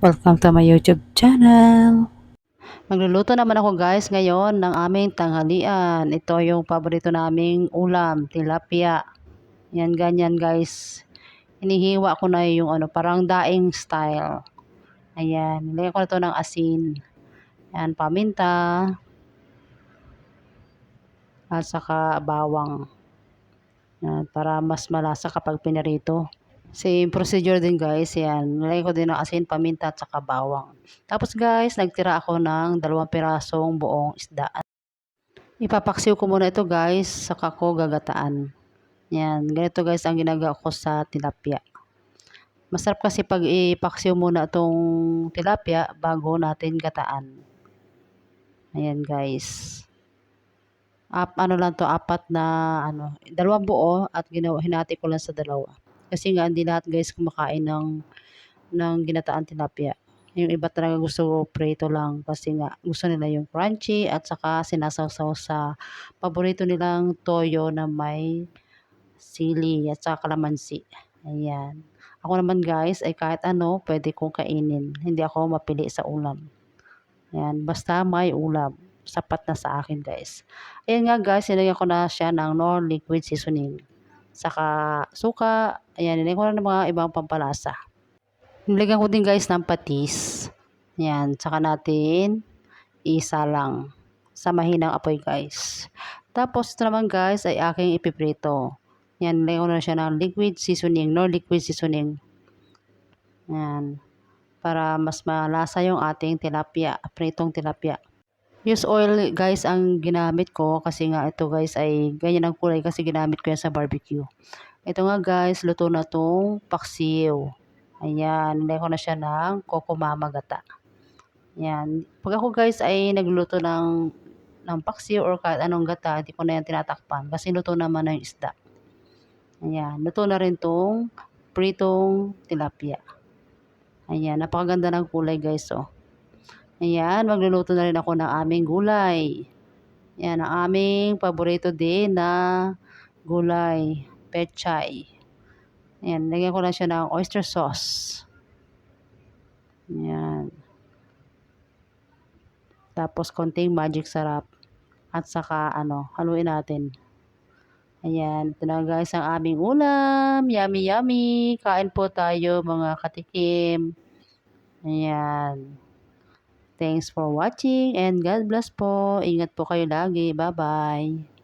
Welcome to my YouTube channel. Magluluto naman ako guys ngayon ng aming tanghalian. Ito yung paborito naming ulam, tilapia. Yan ganyan guys. Inihiwa ko na yung ano, parang daing style. Ayan, nilagyan ko na to ng asin. Yan, paminta. At saka bawang. Yan, para mas malasa kapag pinarito. Same procedure din guys. Yan. Nilagay ko din ng asin, paminta at saka bawang. Tapos guys, nagtira ako ng dalawang pirasong buong isda. Ipapaksiw ko muna ito guys, saka ko gagataan. Yan. Ganito guys ang ginagawa ko sa tilapia. Masarap kasi pag ipaksiw muna itong tilapia bago natin gataan. Ayan guys. Up, ano lang to apat na ano, dalawang buo at ginawa hinati ko lang sa dalawa. Kasi nga hindi lahat guys kumakain ng ng ginataan tilapia. Yung iba talaga gusto prito lang kasi nga gusto nila yung crunchy at saka sinasawsaw sa paborito nilang toyo na may sili at saka kalamansi. Ayan. Ako naman guys ay kahit ano pwede kong kainin. Hindi ako mapili sa ulam. Ayan. Basta may ulam. Sapat na sa akin guys. Ayan nga guys, nilagyan ko na siya ng nor liquid seasoning saka suka, ayan, nilagyan ko na ng mga ibang pampalasa. Nilagyan ko din guys ng patis. Ayan, saka natin isa lang sa mahinang apoy guys. Tapos ito naman guys ay aking ipiprito. Yan, nilagyan ko na siya ng liquid seasoning, no liquid seasoning. Yan, para mas malasa yung ating tilapia, pritong tilapia. Use oil guys ang ginamit ko kasi nga ito guys ay ganyan ang kulay kasi ginamit ko yan sa barbecue. Ito nga guys, luto na tong paksiw. Ayan, nilagay ko na siya ng coco mama gata. Ayan. Pag ako guys ay nagluluto ng, ng paksiw or kahit anong gata, hindi ko na yan tinatakpan kasi luto naman na yung isda. Ayan, luto na rin tong pritong tilapia. Ayan, napakaganda ng kulay guys oh. Ayan, magluluto na rin ako ng aming gulay. Ayan, ang aming paborito din na gulay, pechay. Ayan, lagyan ko na siya ng oyster sauce. Ayan. Tapos, konting magic sarap. At saka, ano, haluin natin. Ayan, ito na guys ang aming ulam. Yummy, yummy. Kain po tayo mga katikim. Ayan. Thanks for watching and God bless po. Ingat po kayo lagi. Bye-bye.